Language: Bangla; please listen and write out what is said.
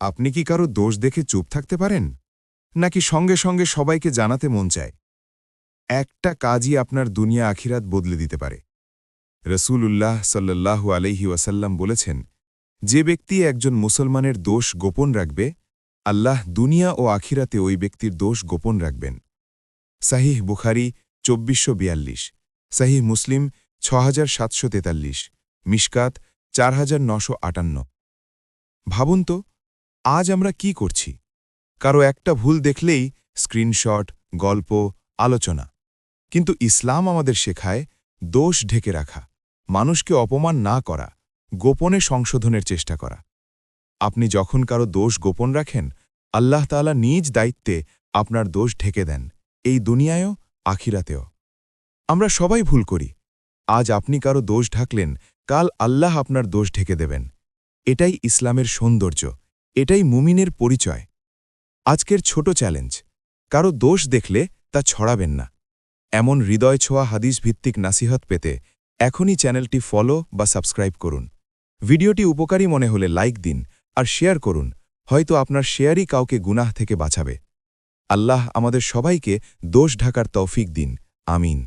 আপনি কি কারও দোষ দেখে চুপ থাকতে পারেন? নাকি সঙ্গে সঙ্গে সবাইকে জানাতে মন চায়? একটা কাজই আপনার দুনিয়া আখিরাত বদলে দিতে পারে। রসুল উল্লাহ সাল্লাল্লাহু আলাইহি ওয়াসাল্লাম বলেছেন, যে ব্যক্তি একজন মুসলমানের দোষ গোপন রাখবে, আল্লাহ দুনিয়া ও আখিরাতে ওই ব্যক্তির দোষ গোপন রাখবেন। সাহিহ বুখারি, চব্বিশশো বিয়াল্লিশ। সাহিহ মুসলিম ছ হাজার সাতশো তেতাল্লিশ। মিশকাত চার হাজার নশো আটান্ন। ভাবুন তো আজ আমরা কি করছি? কারও একটা ভুল দেখলেই স্ক্রিনশট, গল্প, আলোচনা। কিন্তু ইসলাম আমাদের শেখায় দোষ ঢেকে রাখা, মানুষকে অপমান না করা, গোপনে সংশোধনের চেষ্টা করা। আপনি যখন কারও দোষ গোপন রাখেন, আল্লাহ তাআলা নিজ দায়িত্বে আপনার দোষ ঢেকে দেন, এই দুনিয়ায়ও, আখিরাতেও। আমরা সবাই ভুল করি। আজ আপনি কারও দোষ ঢাকলেন, কাল আল্লাহ আপনার দোষ ঢেকে দেবেন। এটাই ইসলামের সৌন্দর্য। এটাই মুমিনের পরিচয়। আজকের ছোট চ্যালেঞ্জ, কারও দোষ দেখলে তা ছড়াবেন না। এমন হৃদয় ছোঁয়া হাদিস ভিত্তিক নাসিহত পেতে এখনই চ্যানেলটি ফলো বা সাবস্ক্রাইব করুন। ভিডিওটি উপকারী মনে হলে লাইক দিন আর শেয়ার করুন, হয়তো আপনার শেয়ারই কাউকে গুনাহ থেকে বাঁচাবে। আল্লাহ আমাদের সবাইকে দোষ ঢাকার তৌফিক দিন, আমিন।